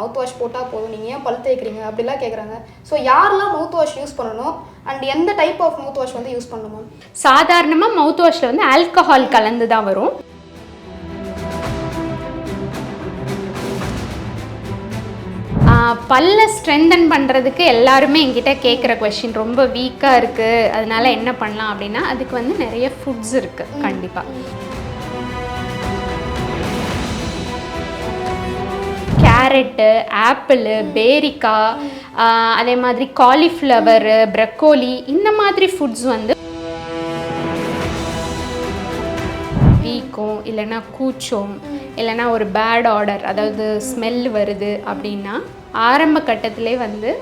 Mouth wash போட்டால் போதும். நீங்கள் ஏன் பல் தேய்க்கிறீங்க அப்படிலாம் கேட்குறாங்க ஸோ யாரெல்லாம் மவுத் வாஷ் யூஸ் பண்ணணும்? அண்ட் எந்த டைப் ஆஃப் மவுத் வாஷ் வந்து யூஸ் பண்ணணும் சாதாரணமாக மவுத் வாஷில் வந்து ஆல்கஹால் கலந்து தான் வரும் பல்ல ஸ்ட்ரென்தன் பண்ணுறதுக்கு எல்லாருமே என்கிட்ட கேட்குற கொஷின் ரொம்ப வீக்காக இருக்குது அதனால என்ன பண்ணலாம் அப்படின்னா அதுக்கு வந்து நிறைய ஃபுட்ஸ் இருக்குது கண்டிப்பாக கேரட்டு ஆப்பிள் பேரிக்காய் அதே மாதிரி காலிஃப்ளவரு ப்ரக்கோலி இந்த மாதிரி ஃபுட்ஸ் வந்து வீக்கம் இல்லைன்னா கூச்சம் இல்லைன்னா ஒரு பேட் ஆர்டர் அதாவது ஸ்மெல் வருது அப்படின்னா ஆரம்ப கட்டத்திலே வந்து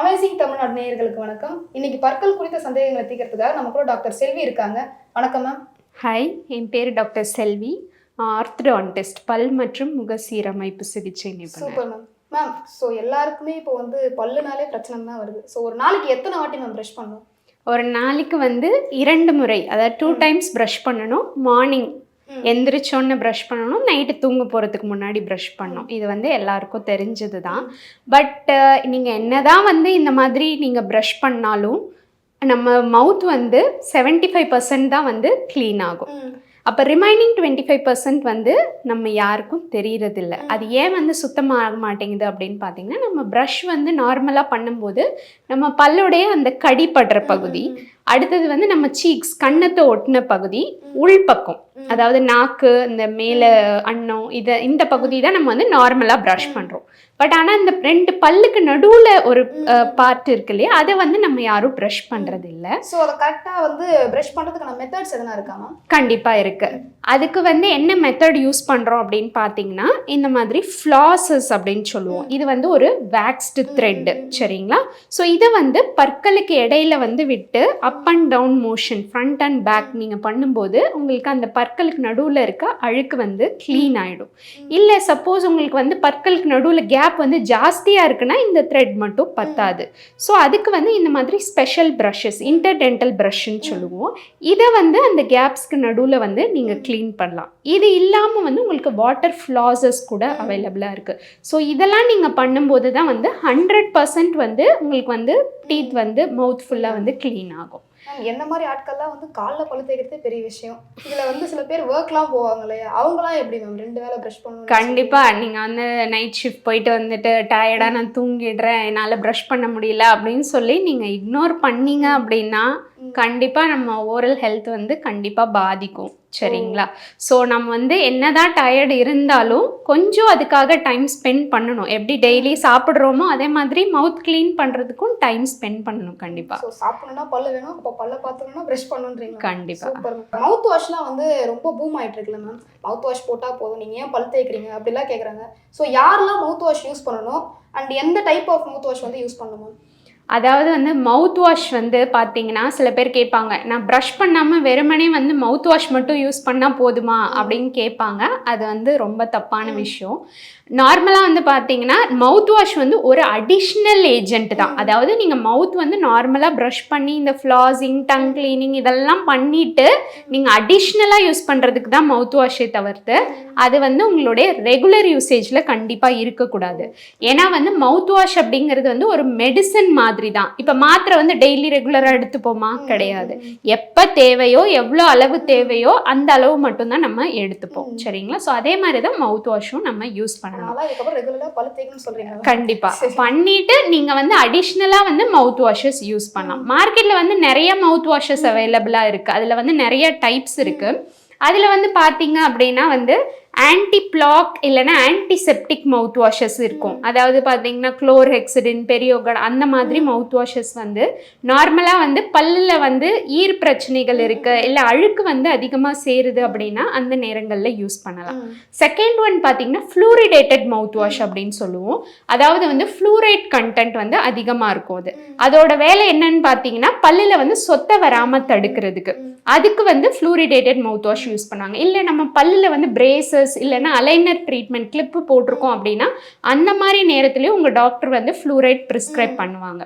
அமேசிங் தமிழ்நாடு நேயர்களுக்கு வணக்கம். இன்னைக்கு பற்கள் குறித்த சந்தேகங்களை தீர்க்கிறதுக்காக நம்ம கூட டாக்டர் செல்வி இருக்காங்க. வணக்கம் மேம் ஹாய் என் பேர் டாக்டர் செல்வி. ஆர்த்தடான்டிஸ்ட் பல் மற்றும் முக சீரமைப்பு சிகிச்சை சூப்பர் மேம் மேம் ஸோ எல்லாருக்குமே இப்போ வந்து பல்லுனாலே பிரச்சனை தான் வருது. ஸோ ஒரு நாளைக்கு எத்தனை வாட்டி மேம் ப்ரஷ் பண்ணணும்? ஒரு நாளைக்கு வந்து இரண்டு முறை அதாவது டூ டைம்ஸ் ப்ரஷ் பண்ணணும். மார்னிங் எந்திரிச்சோன்னு ப்ரஷ் பண்ணணும். நைட்டு தூங்க போகிறதுக்கு முன்னாடி ப்ரஷ் பண்ணணும். இது வந்து எல்லாருக்கும் தெரிஞ்சது தான் பட் நீங்கள் என்னதான் வந்து இந்த மாதிரி நீங்கள் ப்ரஷ் பண்ணாலும் நம்ம மவுத் வந்து 75% ஃபைவ் பர்சன்ட் தான் வந்து க்ளீன் ஆகும். அப்போ ரிமைனிங் டுவெண்ட்டி ஃபைவ் பர்சன்ட் வந்து நம்ம யாருக்கும் தெரியறதில்ல. அது ஏன் வந்து சுத்தமாக மாட்டேங்குது அப்படின்னு பார்த்தீங்கன்னா நம்ம ப்ரஷ் வந்து நார்மலாக பண்ணும்போது நம்ம பல்லுடைய அந்த கடி படுற பகுதி அடுத்தது வந்து நம்ம சீக்ஸ் கன்னத்தை ஒட்டின பகுதி உள்பக்கம் அதாவது நாக்கு இந்த மேலே அன்னம் இதை இந்த பகுதி தான் நம்ம வந்து நார்மலாக ப்ரஷ் பண்ணுறோம் பட் ஆனால் இந்த ரெண்டு பல்லுக்கு நடுவில் ஒரு பார்ட் இருக்கு இல்லையா அதை வந்து நம்ம யாரும் ப்ரஷ் பண்ணுறது இல்லை ஸோ அதை கரெக்டாக வந்து ப்ரஷ் பண்ணுறதுக்கான மெத்தட்ஸ் எதனா இருக்கா மேம் கண்டிப்பாக இருக்கு. அதுக்கு வந்து என்ன மெத்தட் யூஸ் பண்ணுறோம் அப்படின்னு பார்த்தீங்கன்னா இந்த மாதிரி ஃப்ளாசஸ் அப்படின்னு சொல்லுவோம். இது வந்து ஒரு வேக்ஸ்டு த்ரெட் சரிங்களா? ஸோ இதை வந்து பற்களுக்கு இடையில வந்து விட்டு up up and down motion front and back நீங்கள் பண்ணும்போது உங்களுக்கு அந்த பற்களுக்கு நடுவில் இருக்க அழுக்கு வந்து க்ளீன் ஆகிடும் இல்லை சப்போஸ் உங்களுக்கு வந்து பற்களுக்கு நடுவில் கேப் வந்து ஜாஸ்தியாக இருக்குன்னா இந்த த்ரெட் மட்டும் பத்தாது. ஸோ அதுக்கு வந்து இந்த மாதிரி ஸ்பெஷல் ப்ரஷஸ் இன்டர்டென்டல் ப்ரஷ்ன்னு சொல்லுவோம். இதை வந்து அந்த கேப்ஸ்க்கு நடுவில் வந்து நீங்கள் க்ளீன் பண்ணலாம். இது இல்லாமல் வந்து உங்களுக்கு வாட்டர் ஃப்ளாசஸ் கூட அவைலபிளாக இருக்குது ஸோ இதெல்லாம் நீங்கள் பண்ணும்போது தான் வந்து ஹண்ட்ரட் பர்சன்ட் வந்து உங்களுக்கு வந்து டீத் வந்து மவுத் ஃபுல்லாக வந்து க்ளீன் ஆகும். என்ன மாதிரி ஆட்கள்லாம் வந்து காலைல பல்லு பெரிய விஷயம். இதில் வந்து சில பேர் ஒர்க்லாம் போவாங்க இல்லையா அவங்களாம் எப்படி மேம் ரெண்டு வேளை ப்ரஷ் பண்ணுவோம் கண்டிப்பாக நீங்கள் வந்து நைட் ஷிஃப்ட் போயிட்டு வந்துட்டு டயர்டாக நான் தூங்கிடுறேன் என்னால் ப்ரஷ் பண்ண முடியல அப்படின்னு சொல்லி நீங்கள் இக்னோர் பண்ணீங்க அப்படின்னா கண்டிப்பாக நம்ம ஓரல் ஹெல்த் வந்து கண்டிப்பாக பாதிக்கும் சரிங்களா? ஸோ நம்ம வந்து என்னதான் டயர்டு இருந்தாலும் கொஞ்சம் அதுக்காக டைம் ஸ்பெண்ட் பண்ணணும். எப்படி டெய்லி சாப்பிட்றோமோ அதே மாதிரி மவுத் க்ளீன் பண்ணுறதுக்கும் டைம் ஸ்பெண்ட் பண்ணணும் கண்டிப்பாக ஸோ சாப்பிடணும்னா பல்லு வேணும் அப்போ பல்ல பார்த்துக்கணும்னா ப்ரஷ் பண்ணுன்றீங்களா கண்டிப்பாக மவுத் வாஷ்லாம் வந்து ரொம்ப பூம் ஆயிட்டு இருக்குல்ல மேம் மவுத் வாஷ் போட்டால் போதும். நீங்கள் ஏன் பல் தேய்க்கிறீங்க? அப்படிலாம் கேட்குறாங்க ஸோ யாரெல்லாம் மவுத் வாஷ் யூஸ் பண்ணணும்? அண்ட் எந்த டைப் ஆஃப் மவுத் வாஷ் வந்து யூஸ் பண்ணணும் அதாவது வந்து மவுத் வாஷ் வந்து பார்த்தீங்கன்னா சில பேர் கேட்பாங்க நான் ப்ரஷ் பண்ணாமல் வெறுமனே வந்து மவுத் வாஷ் மட்டும் யூஸ் பண்ணால் போதுமா? அப்படின்னு கேட்பாங்க. அது வந்து ரொம்ப தப்பான விஷயம். நார்மலாக வந்து பார்த்தீங்கன்னா மவுத் வாஷ் வந்து ஒரு அடிஷ்னல் ஏஜென்ட் தான். அதாவது நீங்கள் மவுத் வந்து நார்மலாக ப்ரஷ் பண்ணி இந்த ஃப்ளாஸிங் டங் க்ளீனிங் இதெல்லாம் பண்ணிட்டு நீங்கள் அடிஷ்னலாக யூஸ் பண்ணுறதுக்கு தான் மவுத் வாஷே தவிர்த்து அது வந்து உங்களுடைய ரெகுலர் யூசேஜில் கண்டிப்பாக இருக்கக்கூடாது. ஏன்னா வந்து மவுத் வாஷ் அப்படிங்கிறது வந்து ஒரு மெடிசன் மாதிரி தான் இப்போ மாத்திரை வந்து டெய்லி ரெகுலராக எடுத்துப்போமா? கிடையாது. எப்போ தேவையோ எவ்வளோ அளவு தேவையோ அந்த அளவு மட்டும்தான் நம்ம எடுத்துப்போம். சரிங்களா? ஸோ அதே மாதிரி தான் மவுத் வாஷும் நம்ம யூஸ் பண்ணணும். அதனால இதுக்கப்புறம் ரெகுலராக பல் தேய்க்கணும்னு சொல்கிறீங்க கண்டிப்பா. பண்ணிட்டு நீங்க வந்து அடிஷ்னலா வந்து மவுத் வாஷஸ் யூஸ் பண்ணலாம். மார்க்கெட்ல வந்து நிறைய மவுத் வாஷஸ் அவைலபிளா இருக்கு. அதுல வந்து நிறைய டைப்ஸ் இருக்கு. அதுல வந்து பாத்தீங்க அப்படின்னா வந்து ஆன்டி பிளாக் இல்லைன்னா ஆன்டிசெப்டிக் மவுத் வாஷஸ் இருக்கும். அதாவது பார்த்தீங்கன்னா குளோர்ஹெக்சிடின் பெரியோகட் அந்த மாதிரி மவுத் வாஷஸ் வந்து நார்மலாக வந்து பல்லில் வந்து ஈர் பிரச்சனைகள் இருக்கு. இல்லை அழுக்கு வந்து அதிகமாக சேருது அப்படின்னா அந்த நேரங்களில் யூஸ் பண்ணலாம். செகண்ட் ஒன் பார்த்தீங்கன்னா ஃப்ளூரிடேட்டட் மவுத் வாஷ் அப்படின்னு சொல்லுவோம். அதாவது வந்து ஃப்ளூரைட் கண்டென்ட் வந்து அதிகமாக இருக்கும் அது. அதோட வேலை என்னன்னு பார்த்தீங்கன்னா பல்லில் வந்து சொத்தை வராமல் தடுக்கிறதுக்கு. அதுக்கு வந்து ஃப்ளூரிடேட்டட் மவுத் வாஷ் யூஸ் பண்ணாங்க இல்லை நம்ம பல்லில் வந்து பிரேசஸ் இல்லைன்னா அலைனர் ட்ரீட்மெண்ட் கிளிப்பு போட்டிருக்கோம் அப்படின்னா அந்த மாதிரி நேரத்துலேயும் உங்கள் டாக்டர் வந்து ஃப்ளூரைட் ப்ரிஸ்கிரைப் பண்ணுவாங்க.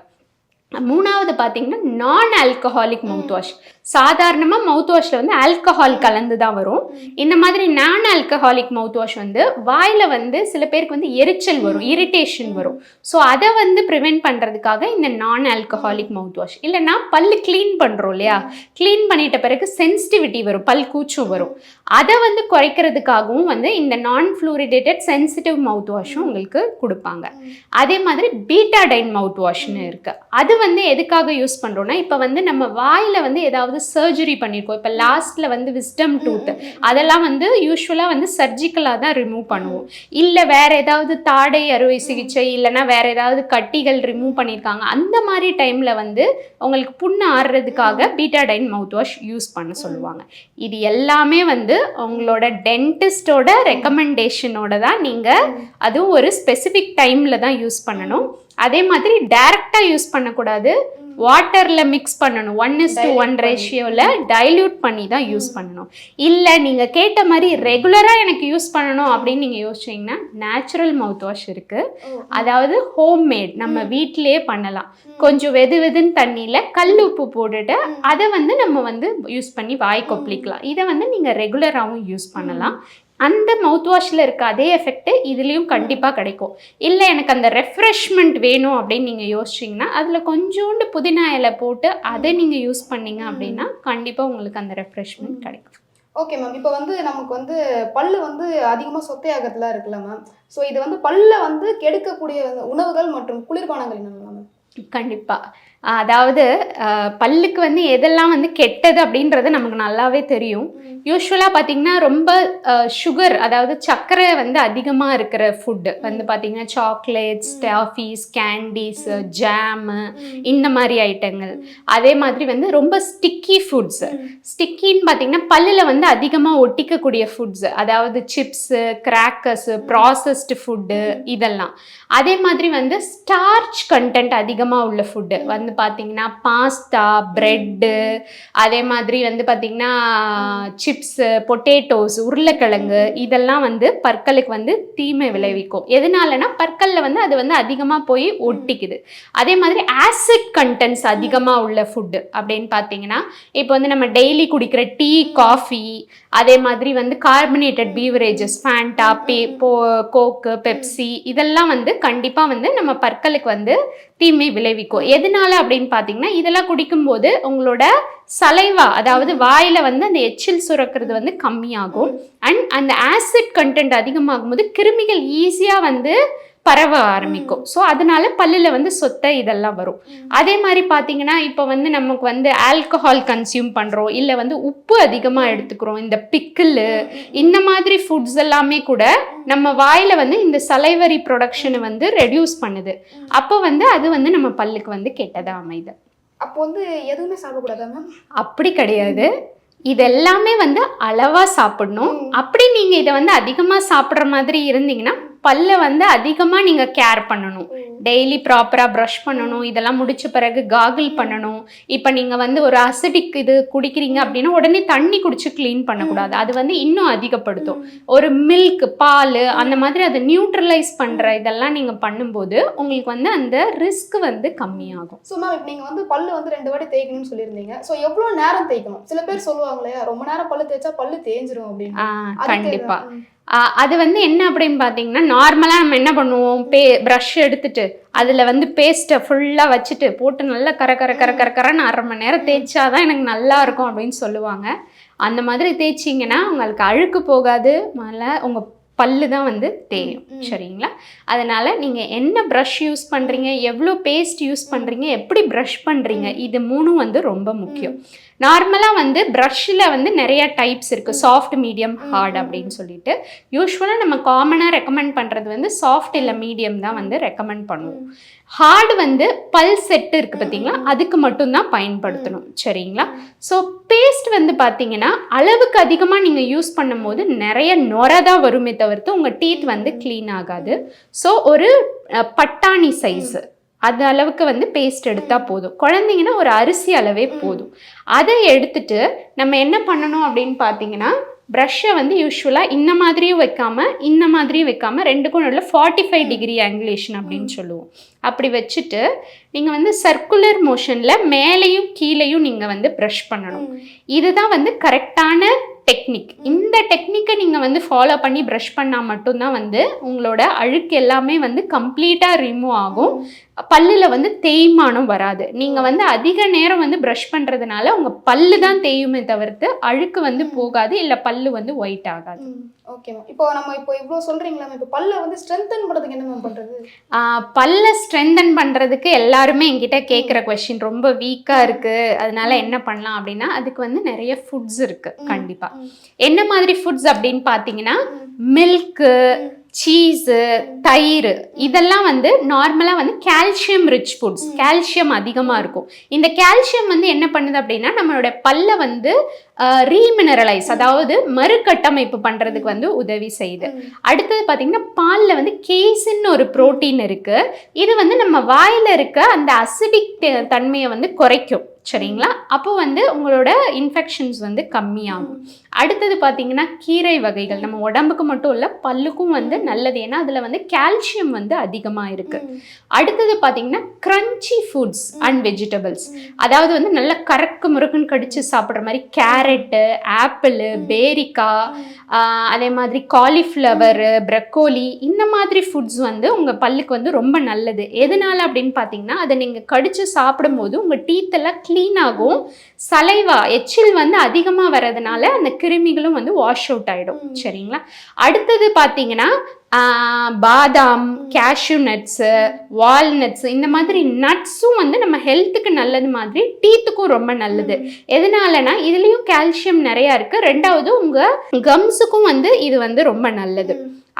மூணாவது பார்த்தீங்கன்னா நான் ஆல்கஹாலிக் மவுத் வாஷ் சாதாரணமாக மவுத் வாஷில் வந்து ஆல்கஹால் கலந்து தான் வரும் இந்த மாதிரி நான் ஆல்கஹாலிக் மவுத் வாஷ் வந்து வாயில் வந்து சில பேருக்கு வந்து எரிச்சல் வரும் இரிட்டேஷன் வரும். ஸோ அதை வந்து ப்ரிவென்ட் பண்ணுறதுக்காக இந்த நான் ஆல்கஹாலிக் மவுத் வாஷ் இல்லைன்னா பல்லு க்ளீன் பண்ணுறோம் இல்லையா? க்ளீன் பண்ணிட்ட பிறகு சென்சிட்டிவிட்டி வரும் பல் கூச்சம் வரும். அதை வந்து குறைக்கிறதுக்காகவும் வந்து இந்த நான் ஃப்ளூரிடேட்டட் சென்சிட்டிவ் மவுத் வாஷும் உங்களுக்கு கொடுப்பாங்க. அதே மாதிரி பீட்டாடைன் மவுத் வாஷ்னு இருக்கு. அது வந்து எதுக்காக யூஸ் பண்ணுறோம்னா இப்போ வந்து நம்ம வாயில் வந்து ஏதாவது சர்ஜரி பண்ணியிருக்கோம் இப்போ லாஸ்ட்டில் வந்து விஸ்டம் டூத் அதெல்லாம் வந்து யூஸ்வலாக வந்து சர்ஜிக்கலாக தான் ரிமூவ் பண்ணுவோம். இல்லை வேற ஏதாவது தாடை அறுவை சிகிச்சை இல்லைன்னா வேற ஏதாவது கட்டிகள் ரிமூவ் பண்ணியிருக்காங்க அந்த மாதிரி டைமில் வந்து உங்களுக்கு புண்ணு ஆறுறதுக்காக பீட்டாடைன் மவுத் வாஷ் யூஸ் பண்ண சொல்லுவாங்க. இது எல்லாமே வந்து உங்களோட டென்டிஸ்டோட ரெக்கமெண்டேஷனோட தான் நீங்கள் அதுவும் ஒரு ஸ்பெசிஃபிக் டைமில் தான் யூஸ் பண்ணணும். அதே மாதிரி டைரெக்டாக யூஸ் பண்ணக்கூடாது. வாட்டரில் மிக்ஸ் பண்ணணும். ஒன் இஸ் டு ஒன் ரேஷியோவில் டைல்யூட் பண்ணி தான் யூஸ் பண்ணணும். இல்லை நீங்கள் கேட்ட மாதிரி ரெகுலராக எனக்கு யூஸ் பண்ணணும் அப்படின்னு நீங்கள் யோசிச்சிங்கன்னா நேச்சுரல் மவுத் வாஷ் இருக்குது அதாவது ஹோம்மேட் நம்ம வீட்டிலேயே பண்ணலாம். கொஞ்சம் வெது வெதுன்னு தண்ணியில் கல் உப்பு போட்டுட்டு அதை வந்து நம்ம வந்து யூஸ் பண்ணி வாய் கொப்பளிக்கலாம். இதை வந்து நீங்கள் ரெகுலராகவும் யூஸ் பண்ணலாம். அந்த மவுத் வாஷில் இருக்க அதே எஃபெக்ட் இதுலேயும் கண்டிப்பாக கிடைக்கும். இல்லை எனக்கு அந்த ரெஃப்ரெஷ்மெண்ட் வேணும் அப்படின்னு நீங்கள் யோசிச்சிங்கன்னா அதில் கொஞ்சோண்டு புதினா இலை போட்டு அதை நீங்கள் யூஸ் பண்ணீங்க அப்படின்னா கண்டிப்பாக உங்களுக்கு அந்த ரெஃப்ரெஷ்மெண்ட் கிடைக்கும். ஓகே மேம் இப்போ வந்து நமக்கு வந்து பல்லு வந்து அதிகமாக சொத்தையாகிறதுலாம் இருக்குல்ல மேம் ஸோ இது வந்து பல்ல வந்து கெடுக்கக்கூடிய உணவுகள் மற்றும் குளிர்பானங்கள் என்னென்ன மேம் கண்டிப்பாக அதாவது பல்லுக்கு வந்து எதெல்லாம் வந்து கெட்டது அப்படின்றது நமக்கு நல்லாவே தெரியும். யூஸ்வலாக பார்த்தீங்கன்னா ரொம்ப சுகர் அதாவது சர்க்கரை வந்து அதிகமாக இருக்கிற ஃபுட்டு வந்து பார்த்தீங்கன்னா சாக்லேட்ஸ் டாஃபீஸ் கேண்டீஸ் ஜாமு இந்த மாதிரி ஐட்டங்கள் அதே மாதிரி வந்து ரொம்ப ஸ்டிக்கி ஃபுட்ஸ் ஸ்டிக்கின்னு பார்த்தீங்கன்னா பல்லில் வந்து அதிகமாக ஒட்டிக்கக்கூடிய ஃபுட்ஸ் அதாவது சிப்ஸு கிராக்கர்ஸு ப்ராசஸ்டு ஃபுட்டு இதெல்லாம். அதே மாதிரி வந்து ஸ்டார்ச் கண்டென்ட் அதிகமாக உள்ள ஃபுட்டு வந்து பார்த்தீங்கன்னா பாஸ்தா ப்ரெட்டு அதே மாதிரி வந்து பார்த்தீங்கன்னா சிப்ஸு பொட்டேட்டோஸ் உருளைக்கிழங்கு இதெல்லாம் வந்து பற்களுக்கு வந்து தீமை விளைவிக்கும். எதனாலனா பற்களில் வந்து அது வந்து அதிகமாக போய் ஒட்டிக்குது. அதே மாதிரி ஆசிட் கண்டென்ட்ஸ் அதிகமாக உள்ள ஃபுட்டு அப்படின்னு பார்த்தீங்கன்னா இப்போ வந்து நம்ம டெய்லி குடிக்கிற டீ காஃபி அதே மாதிரி வந்து கார்பனேட்டட் பீவரேஜஸ் ஃபேண்டா பே போ கோக்கு பெப்சி இதெல்லாம் வந்து கண்டிப்பாக வந்து நம்ம பற்களுக்கு வந்து தீமை விளைவிக்கும். எதனால அப்படின்னு பார்த்தீங்கன்னா இதெல்லாம் குடிக்கும்போது உங்களோட சலைவா அதாவது வாயில வந்து அந்த எச்சில் சுரக்கிறது வந்து கம்மியாகும். அண்ட் அந்த ஆசிட் கண்டென்ட் அதிகமாகும் போது கிருமிகள் ஈஸியாக வந்து பரவ ஆரம்பிக்கும். ஸோ அதனால பல்லில் வந்து சொத்தை இதெல்லாம் வரும். அதே மாதிரி பார்த்தீங்கன்னா இப்போ வந்து நமக்கு வந்து ஆல்கஹால் கன்சியூம் பண்ணுறோம் இல்லை வந்து உப்பு அதிகமாக எடுத்துக்கிறோம். இந்த பிக்கிள் இந்த மாதிரி ஃபுட்ஸ் எல்லாமே கூட நம்ம வாயில் வந்து இந்த சலைவரி ப்ரொடக்ஷனை வந்து ரெடியூஸ் பண்ணுது. அப்போ வந்து அது வந்து நம்ம பல்லுக்கு வந்து கெட்டதாக அமையுது. அப்போ வந்து எதுவுமே சாப்பிடக்கூடாதா மேம் அப்படி கிடையாது. இது எல்லாமே வந்து அளவாக சாப்பிடணும். அப்படி நீங்கள் இதை வந்து அதிகமாக சாப்பிட்ற மாதிரி இருந்தீங்கன்னா பல்ல வந்து அதிகமாக நீங்கள் கேர் பண்ணணும். டெய்லி ப்ராப்பராக ப்ரஷ் பண்ணணும். இதெல்லாம் முடிச்ச பிறகு காகிள் பண்ணணும். இப்போ நீங்கள் வந்து ஒரு அசிடிக் இது குடிக்கிறீங்க அப்படின்னா உடனே தண்ணி குடிச்சு க்ளீன் பண்ணக்கூடாது. அது வந்து இன்னும் அதிகப்படுத்தும். ஒரு மில்க் பால் அந்த மாதிரி அதை நியூட்ரலைஸ் பண்ணுற இதெல்லாம் நீங்கள் பண்ணும்போது உங்களுக்கு வந்து அந்த ரிஸ்க் வந்து கம்மியாகும். ஸோ மேம் நீங்கள் வந்து பல்லு வந்து ரெண்டு வாட்டி தேய்க்கணும்னு சொல்லியிருந்தீங்க. ஸோ எவ்வளோ நேரம் தேய்க்கணும்? சில பேர் சொல்லுவாங்க இல்லையா ரொம்ப நேரம் பல்லு தேய்ச்சா பல்லு தேஞ்சிரும் அப்படின்னு. ஆ, அது வந்து என்ன அப்படின்னு பார்த்தீங்கன்னா நார்மலாக நம்ம என்ன பண்ணுவோம்? பே ப்ரஷ் எடுத்துட்டு அதில் வந்து பேஸ்ட்டை ஃபுல்லாக வச்சுட்டு போட்டு நல்லா கர கர கர கர கரன்னு அரை மணி நேரம் தேய்ச்சாதான் எனக்கு நல்லா இருக்கும் அப்படின்னு சொல்லுவாங்க. அந்த மாதிரி தேய்ச்சிங்கன்னா உங்களுக்கு அழுக்கு போகாது முதல்ல உங்கள் பல்லு தான் வந்து தேயும். சரிங்களா? அதனால் நீங்கள் என்ன ப்ரஷ் யூஸ் பண்ணுறீங்க எவ்வளோ பேஸ்ட் யூஸ் பண்ணுறீங்க எப்படி ப்ரஷ் பண்ணுறீங்க இது மூணும் வந்து ரொம்ப முக்கியம். நார்மலாக வந்து ப்ரஷ்ஷில் வந்து நிறைய டைப்ஸ் இருக்குது சாஃப்ட் மீடியம் ஹார்ட் அப்படின்னு சொல்லிட்டு. யூஸ்வலாக நம்ம காமனாக ரெக்கமெண்ட் பண்ணுறது வந்து சாஃப்ட் இல்லை மீடியம் தான் வந்து ரெக்கமெண்ட் பண்ணுவோம். ஹார்டு வந்து பல் செட்டு இருக்குது பார்த்தீங்களா? அதுக்கு மட்டும்தான் பயன்படுத்தணும். சரிங்களா? ஸோ பேஸ்ட் வந்து பார்த்தீங்கன்னா அளவுக்கு அதிகமாக நீங்கள் யூஸ் பண்ணும்போது நிறைய நொர தான் வருமே தவிர்த்து உங்கள் டீத் வந்து க்ளீன் ஆகாது. ஸோ ஒரு பட்டாணி சைஸு அது அளவுக்கு வந்து பேஸ்ட் எடுத்தால் போதும். குழந்தைங்கன்னா ஒரு அரிசி அளவே போதும். அதை எடுத்துட்டு நம்ம என்ன பண்ணணும் அப்படின்னு பார்த்தீங்கன்னா ப்ரஷ்ஷை வந்து யூஸ்வலாக இந்த மாதிரியும் வைக்காம இந்த மாதிரியும் வைக்காம ரெண்டுக்கும் நடுவில் ஃபார்ட்டி ஃபைவ் டிகிரி ஆங்குலேஷன் அப்படின்னு சொல்லுவோம். அப்படி வச்சுட்டு நீங்கள் வந்து சர்க்குலர் மோஷனில் மேலேயும் கீழேயும் நீங்கள் வந்து ப்ரஷ் பண்ணணும். இதுதான் வந்து கரெக்டான டெக்னிக் இந்த டெக்னிக்கை நீங்கள் வந்து ஃபாலோ பண்ணி ப்ரஷ் பண்ணால் மட்டும்தான் வந்து உங்களோட அழுக்கு எல்லாமே வந்து கம்ப்ளீட்டாக ரிமூவ் ஆகும். பல்லில் வந்து தேய்மானம் வராது. நீங்கள் வந்து அதிக நேரம் வந்து ப்ரஷ் பண்ணுறதுனால உங்கள் பல்லு தான் தேயுமே தவிர்த்து அழுக்கு வந்து போகாது இல்லை பல்லு வந்து ஒயிட் ஆகாது. ஓகே மேம் இப்போ நம்ம இப்போ இவ்வளோ சொல்றீங்களா மேம் இப்போ பல்ல வந்து ஸ்ட்ரென்தன் பண்ணுறதுக்கு என்ன மேம் பண்ணுறது பல்ல ஸ்ட்ரென்தன் பண்ணுறதுக்கு எல்லாருமே என்கிட்ட கேட்குற கொஷின் ரொம்ப வீக்காக இருக்குது அதனால என்ன பண்ணலாம் அப்படின்னா அதுக்கு வந்து நிறைய ஃபுட்ஸ் இருக்குது கண்டிப்பாக என்ன மாதிரி ஃபுட்ஸ் அப்படின்னு பார்த்தீங்கன்னா மில்க்கு சீஸு தயிர் இதெல்லாம் வந்து நார்மலாக வந்து கால்சியம் ரிச் ஃபுட்ஸ் கால்சியம் அதிகமாக இருக்கும். இந்த கால்சியம் வந்து என்ன பண்ணுது அப்படின்னா நம்மளோட பல்ல வந்து ரீமினரலைஸ் அதாவது மறுகட்டமைப்பு பண்ணுறதுக்கு வந்து உதவி செய்யுது. அடுத்தது பார்த்தீங்கன்னா பாலில் வந்து கேசின்னு ஒரு புரோட்டீன் இருக்கு. இது வந்து நம்ம வாயில் இருக்க அந்த அசிடிக் தன்மையை வந்து குறைக்கும். சரிங்களா? அப்போ வந்து உங்களோட இன்ஃபெக்ஷன்ஸ் வந்து கம்மியாகும். அடுத்தது பார்த்தீங்கன்னா கீரை வகைகள். நம்ம உடம்புக்கு மட்டும் இல்லை பல்லுக்கும் வந்து நல்லது. ஏன்னா அதில் வந்து கால்சியம் வந்து அதிகமாக இருக்கு. அடுத்தது பார்த்தீங்கன்னா கிரன்ச்சி ஃபுட்ஸ் அண்ட் வெஜிடபிள்ஸ் அதாவது வந்து நல்ல கறக்கு முறுக்குன்னு கடிச்சு சாப்பிட்ற மாதிரி கேரட்டு ஆப்பிள் பேரிக்காய் அதே மாதிரி காலிஃப்ளவரு ப்ரக்கோலி இந்த மாதிரி ஃபுட்ஸ் வந்து உங்கள் பல்லுக்கு வந்து ரொம்ப நல்லது. எதனால அப்படின்னு பார்த்தீங்கன்னா அதை நீங்கள் கடிச்சு சாப்பிடும்போது உங்கள் டீத்தெல்லாம் க்ளீன் ஆகும். சலைவா எச்சில் வந்து அதிகமாக வர்றதுனால அந்த கிருமிகளும் வந்து வாஷ் அவுட் ஆகிடும் சரிங்களா? அடுத்தது பார்த்தீங்கன்னா பாதாம் கேஷ்யூ நட்ஸு வால்நட்ஸ் இந்த மாதிரி நட்ஸும் வந்து நம்ம ஹெல்த்துக்கு நல்லது மாதிரி டீத்துக்கும் ரொம்ப நல்லது. எதனாலனா இதுலேயும் கால்சியம் நிறையா இருக்குது ரெண்டாவது உங்கள் கம்ஸுக்கும் வந்து இது வந்து ரொம்ப நல்லது.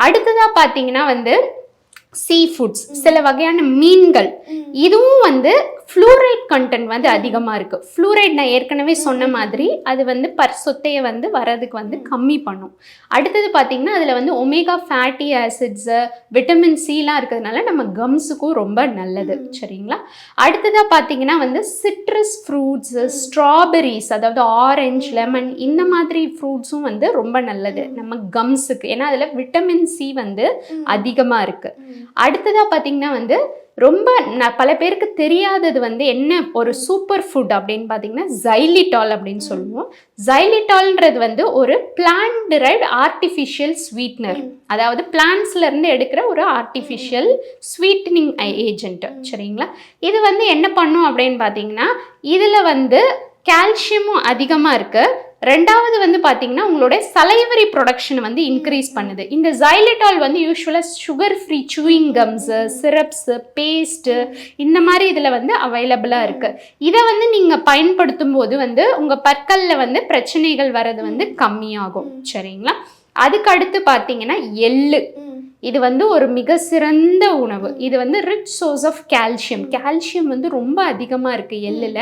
அடுத்ததாக பார்த்தீங்கன்னா வந்து சீ ஃபுட்ஸ் சில வகையான மீன்கள். இதுவும் வந்து ஃப்ளூரைட் கண்டென்ட் வந்து அதிகமாக இருக்குது ஃப்ளூரைட் நான் ஏற்கனவே சொன்ன மாதிரி அது வந்து பர் சொத்தையை வந்து வரதுக்கு வந்து கம்மி பண்ணும். அடுத்தது பார்த்திங்கன்னா அதில் வந்து ஒமேகா ஃபேட்டி ஆசிட்ஸு விட்டமின் சிலாம் இருக்கிறதுனால நம்ம கம்ஸுக்கும் ரொம்ப நல்லது. சரிங்களா? அடுத்ததாக பார்த்தீங்கன்னா வந்து சிட்ரஸ் ஃப்ரூட்ஸு ஸ்ட்ராபெரிஸ் அதாவது ஆரஞ்சு லெமன் இந்த மாதிரி ஃப்ரூட்ஸும் வந்து ரொம்ப நல்லது. நம்ம கம்ஸுக்கு ஏன்னா அதில் விட்டமின் சி வந்து அதிகமாக இருக்குது அடுத்ததாக பார்த்தீங்கன்னா வந்து ரொம்ப ந பல பேருக்கு தெரியாதது வந்து என்ன ஒரு சூப்பர் ஃபுட் அப்படின்னு பார்த்தீங்கன்னா ஜைலிட்டால் அப்படின்னு சொல்லுவோம். ஜைலிட்டால்ன்றது வந்து ஒரு பிளான்ட் டிரைவ்ட் ஆர்டிஃபிஷியல் ஸ்வீட்னர் அதாவது பிளான்ஸ்ல இருந்து எடுக்கிற ஒரு ஆர்டிஃபிஷியல் ஸ்வீட்டனிங் ஏஜென்ட் சரிங்களா? இது வந்து என்ன பண்ணும் அப்படின்னு பார்த்தீங்கன்னா இதில் வந்து கால்சியமும் அதிகமாக இருக்கு. ரெண்டாவது வந்து பார்த்தீங்கன்னா உங்களுடைய சலைவரி ப்ரொடக்ஷன் வந்து இன்க்ரீஸ் பண்ணுது. இந்த ஜைலிட்டால் வந்து யூஸ்வலாக sugar free chewing gums syrups paste இந்த மாதிரி இதில் வந்து அவைலபிளாக இருக்குது இதை வந்து நீங்கள் பயன்படுத்தும் போது வந்து உங்கள் பற்களில் வந்து பிரச்சனைகள் வர்றது வந்து கம்மியாகும். சரிங்களா? அதுக்கு அடுத்து பார்த்தீங்கன்னா எள்ளு. இது வந்து ஒரு மிக சிறந்த உணவு. இது வந்து rich source of calcium calcium வந்து ரொம்ப அதிகமாக இருக்குது எள்ளில்.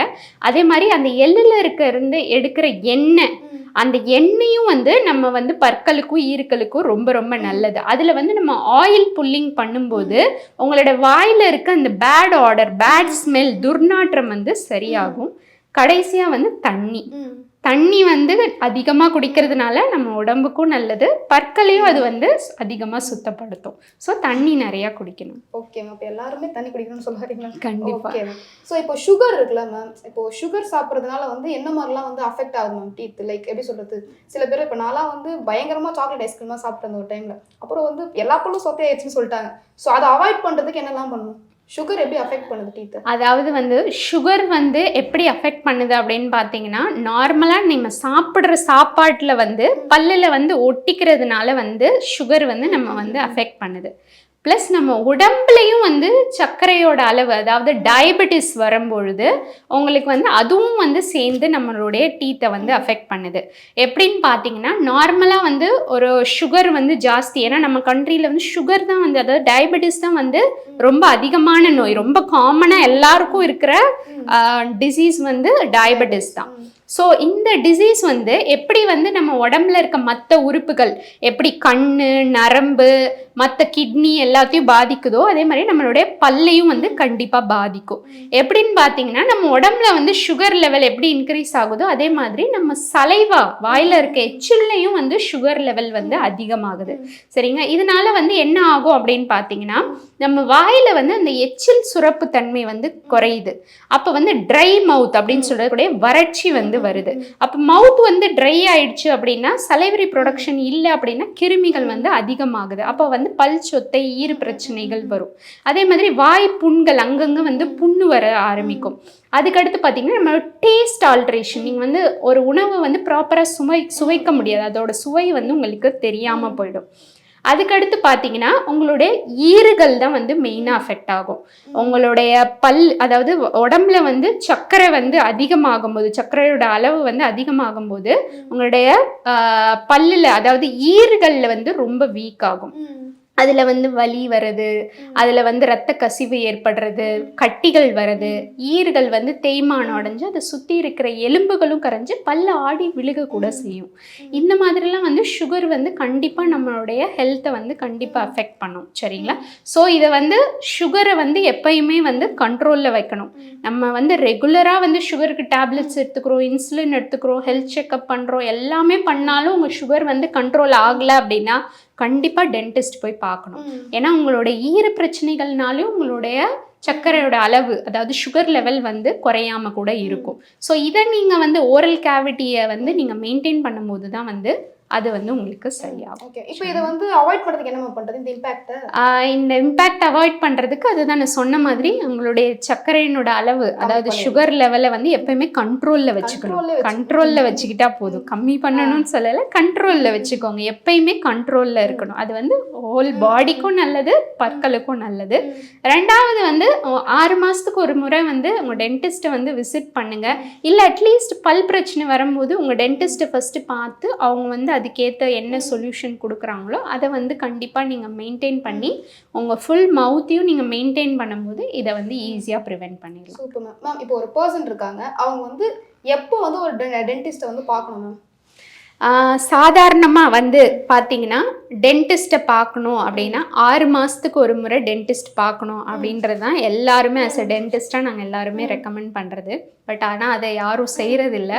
அதே மாதிரி அந்த எள்ளில் இருக்க இருந்து எடுக்கிற எண்ணெய் அந்த எண்ணெயும் வந்து நம்ம வந்து பற்களுக்கும் ஈறுகளுக்கும் ரொம்ப ரொம்ப நல்லது. அதில் வந்து நம்ம ஆயில் புல்லிங் பண்ணும்போது உங்களோட வாயில் இருக்க அந்த பேட் ஆர்டர் பேட் ஸ்மெல் துர்நாற்றம் வந்து சரியாகும். கடைசியாக வந்து தண்ணி. தண்ணி வந்து அதிகமாக குடிக்கிறதுனால நம்ம உடம்புக்கும் நல்லது பற்களையும் அது வந்து அதிகமாக சுத்தப்படுத்தும். ஸோ தண்ணி நிறையா குடிக்கணும். ஓகே மேம் இப்போ எல்லாருமே தண்ணி குடிக்கணும்னு சொல்ல வரீங்களா கண்டிப்பா. ஓகே மேம் ஸோ இப்போ சுகர் இருக்குல்ல மேம் இப்போ சுகர் சாப்பிட்றதுனால வந்து என்ன மாதிரிலாம் வந்து அஃபெக்ட் ஆகுது மேம் டீத் லைக் எப்படி சொல்றது? சில பேர் இப்போ நான்லாம் வந்து பயங்கரமா சாக்லேட் ஐஸ்கிரீமாக சாப்பிட்டேன் ஒரு டைம்ல அப்புறம் வந்து எல்லா பல்லும் சொத்தையாயிடுச்சுன்னு சொல்லிட்டாங்க. ஸோ அதை அவாய்ட் பண்றதுக்கு என்னெல்லாம் பண்ணணும் சுகர் எப்படி அஃபெக்ட் பண்ணுது டீத்தை அதாவது வந்து சுகர் வந்து எப்படி அஃபெக்ட் பண்ணுது அப்படின்னு பார்த்தீங்கன்னா நார்மலாக நம்ம சாப்பிட்ற சாப்பாட்டில் வந்து பல்லில் வந்து ஒட்டிக்கிறதுனால வந்து சுகர் வந்து நம்ம வந்து அஃபெக்ட் பண்ணுது. ப்ளஸ் நம்ம உடம்புலையும் வந்து சர்க்கரையோட அளவு அதாவது டயபெட்டிஸ் வரும்பொழுது உங்களுக்கு வந்து அதுவும் வந்து சேர்ந்து நம்மளுடைய டீத்தை வந்து அஃபெக்ட் பண்ணுது. எப்படின்னு பார்த்தீங்கன்னா நார்மலாக வந்து ஒரு சுகர் வந்து ஜாஸ்தி. ஏன்னா நம்ம கண்ட்ரியில் வந்து சுகர் தான் வந்து அதாவது டயபெட்டிஸ் தான் வந்து ரொம்ப அதிகமான நோய். ரொம்ப காமனாக எல்லாருக்கும் இருக்கிற டிசீஸ் வந்து டயபெட்டிஸ் தான். ஸோ இந்த டிசீஸ் வந்து எப்படி வந்து நம்ம உடம்புல இருக்க மற்ற உறுப்புகள் எப்படி கண் நரம்பு மற்ற கிட்னி எல்லாத்தையும் பாதிக்குதோ அதே மாதிரி நம்மளுடைய பல்லையும் வந்து கண்டிப்பாக பாதிக்கும். எப்படின்னு பார்த்தீங்கன்னா நம்ம உடம்புல வந்து சுகர் லெவல் எப்படி இன்க்ரீஸ் ஆகுதோ அதே மாதிரி நம்ம சலைவா வாயில் இருக்க எச்சில்லையும் வந்து சுகர் லெவல் வந்து அதிகமாகுது. சரிங்க இதனால வந்து என்ன ஆகும் அப்படின்னு பார்த்தீங்கன்னா நம்ம வாயில் வந்து அந்த எச்சில் சுரப்பு தன்மை வந்து குறையுது. அப்போ வந்து ட்ரை மவுத் அப்படின்னு சொல்லக்கூடிய வறட்சி வந்து வருது. அப்போ மவுத் வந்து ட்ரை ஆயிடுச்சு அப்படின்னா சலைவரி ப்ரொடக்ஷன் இல்லை அப்படின்னா கிருமிகள் வந்து அதிகமாகுது. அப்போ வந்து பல் சொத்தை ஈறு பிரச்சனைகள் வரும். அதே மாதிரி வாய் புண்கள் அங்கங்கே வந்து புண்ணு வர ஆரம்பிக்கும். அதுக்கடுத்து பார்த்தீங்கன்னா நம்ம டேஸ்ட் ஆல்ட்ரேஷன் நீங்கள் வந்து ஒரு உணவை வந்து ப்ராப்பராக சுவை சுவைக்க முடியாது. அதோட சுவை வந்து உங்களுக்கு தெரியாமல் போயிடும். அதுக்கடுத்து பார்த்தீங்கன்னா உங்களுடைய ஈறுகள் தான் வந்து மெயினாக அஃபெக்ட் ஆகும். உங்களுடைய பல் அதாவது உடம்புல வந்து சர்க்கரை வந்து அதிகமாகும் போது சர்க்கரையோட அளவு வந்து அதிகமாகும் போது உங்களுடைய பல்லுல அதாவது ஈறுகளில் வந்து ரொம்ப வீக் ஆகும். அதில் வந்து வலி வருது அதில் வந்து ரத்த கசிவு ஏற்படுறது கட்டிகள் வருது ஈறுகள் வந்து தேய்மானம் அடைஞ்சு அதை சுற்றி இருக்கிற எலும்புகளும் கரைஞ்சு பல்ல ஆடி விழுக கூட செய்யும். இந்த மாதிரிலாம் வந்து சுகர் வந்து கண்டிப்பாக நம்மளுடைய ஹெல்த்தை வந்து கண்டிப்பாக அஃபெக்ட் பண்ணும். சரிங்களா? ஸோ இதை வந்து சுகரை வந்து எப்பயுமே வந்து கண்ட்ரோலில் வைக்கணும். நம்ம வந்து ரெகுலராக வந்து சுகருக்கு டேப்லெட்ஸ் எடுத்துக்கிறோம் இன்சுலின் எடுத்துக்கிறோம் ஹெல்த் செக்அப் பண்ணுறோம் எல்லாமே பண்ணாலும் உங்கள் சுகர் வந்து கண்ட்ரோல் ஆகலை அப்படின்னா கண்டிப்பாக டென்டிஸ்ட் போய் பார்க்கணும். ஏன்னா உங்களோட ஈர பிரச்சனைகள்னாலும் உங்களுடைய சர்க்கரையோட அளவு அதாவது சுகர் லெவல் வந்து குறையாம கூட இருக்கும். ஸோ இதை நீங்கள் வந்து ஓரல் கேவிட்டியை வந்து நீங்கள் மெயின்டைன் பண்ணும்போது தான் வந்து அது வந்து உங்களுக்கு சரியாகும். ஓகே இப்போ இதை வந்து அவாய்ட் பண்ணுறதுக்கு என்ன பண்றது? இந்த இம்பாக்ட்டை ஆஹ் இந்த இம்பேக்ட் அவாய்ட் பண்ணுறதுக்கு அதுதான் நான் சொன்ன மாதிரி உங்களுடைய சர்க்கரையினோட அளவு அதாவது. சுகர் லெவலை வந்து எப்பயுமே கண்ட்ரோலில் வச்சுக்கணும். கண்ட்ரோலில் வச்சுக்கிட்டா போதும். கம்மி பண்ணணும்னு சொல்லலை கண்ட்ரோலில் வச்சுக்கோங்க. எப்பயுமே கண்ட்ரோலில் இருக்கணும். அது வந்து ஹோல் பாடிக்கும் நல்லது பற்களுக்கும் நல்லது. ரெண்டாவது வந்து ஆறு மாதத்துக்கு ஒரு முறை வந்து உங்கள் டென்டிஸ்ட்டை வந்து விசிட் பண்ணுங்க. இல்லை அட்லீஸ்ட் பல் பிரச்சனை வரும்போது உங்கள் டென்டிஸ்ட்டை ஃபஸ்ட்டு பார்த்து அவங்க வந்து அதுக்கேற்ற என்ன சொல்யூஷன் கொடுக்குறாங்களோ அதை வந்து கண்டிப்பாக நீங்கள் மெயின்டைன் பண்ணி உங்கள் ஃபுல் மவுத்தையும் நீங்கள் மெயின்டைன் பண்ணும்போது இதை வந்து ஈஸியாக ப்ரிவென்ட் பண்ணிடலாம். சூப்பர் மேம் மேம் இப்போ ஒரு பர்சன் இருக்காங்க. அவங்க வந்து எப்போ வந்து ஒரு டென்டிஸ்ட்டை வந்து பார்க்கணும் மேம் சாதாரணமாக வந்து பார்த்தீங்கன்னா டென்டிஸ்ட்டை பார்க்கணும் அப்படின்னா ஆறு மாதத்துக்கு ஒரு முறை டென்டிஸ்ட் பார்க்கணும் அப்படின்றது தான் எல்லாருமே ஆஸ் அ டென்டிஸ்ட்டாக நாங்கள் எல்லாருமே ரெக்கமெண்ட் பண்ணுறது பட் ஆனால் அதை யாரும் செய்கிறதில்ல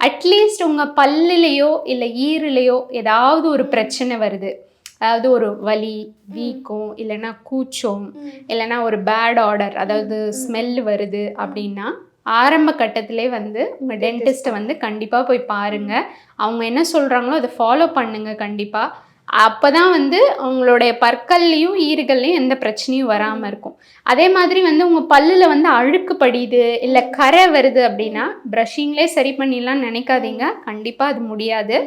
அட்லீஸ்ட் உங்கள் பல்லுலேயோ இல்லை ஈரலையோ ஏதாவது ஒரு பிரச்சனை வருது. அதாவது ஒரு வலி வீக்கம் இல்லைன்னா கூச்சம் இல்லைன்னா ஒரு பேட் ஆர்டர் அதாவது ஸ்மெல் வருது அப்படின்னா ஆரம்ப கட்டத்திலே வந்து உங்கள் டென்டிஸ்ட்டை வந்து கண்டிப்பாக போய் பாருங்கள் அவங்க என்ன சொல்கிறாங்களோ அதை ஃபாலோ பண்ணுங்க கண்டிப்பாக அப்போ தான் வந்து உங்களுடைய பற்கள்லையும் ஈறுகள்லையும் எந்த பிரச்சனையும் வராமல் இருக்கும். அதே மாதிரி வந்து உங்கள் பல்லில் வந்து அழுக்கு படியுது இல்லை கரை வருது அப்படின்னா ப்ரஷிங்லேயே சரி பண்ணிடலாம் நினைக்காதீங்க. கண்டிப்பாக அது முடியாது.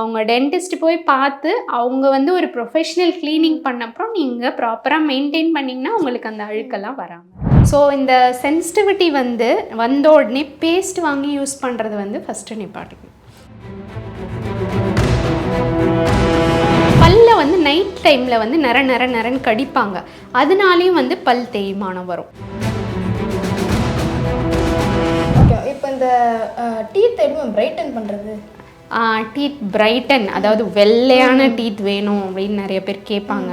அவங்க டென்டிஸ்ட் போய் பார்த்து அவங்க வந்து ஒரு ப்ரொஃபஷ்னல் க்ளீனிங் பண்ண அப்புறம் நீங்கள் ப்ராப்பராக மெயின்டைன் பண்ணிங்கன்னா உங்களுக்கு அந்த அழுக்கெல்லாம் வராமல் ஸோ இந்த சென்சிட்டிவிட்டி வந்து வந்த உடனே பேஸ்ட் வாங்கி யூஸ் பண்ணுறது வந்து ஃபஸ்ட்டு நிப்பாட்டிக்கணும் பல்ல வந்து நைட் டைமில் வந்து நர நர நரன்னு கடிப்பாங்க. அதனாலேயும் வந்து பல் தேய்மானம் வரும். இப்போ இந்த டீத் எப்படி பிரைட்டன் பண்ணுறது டீத் பிரைட்டன் அதாவது வெள்ளையான டீத் வேணும் அப்படின்னு நிறைய பேர் கேட்பாங்க.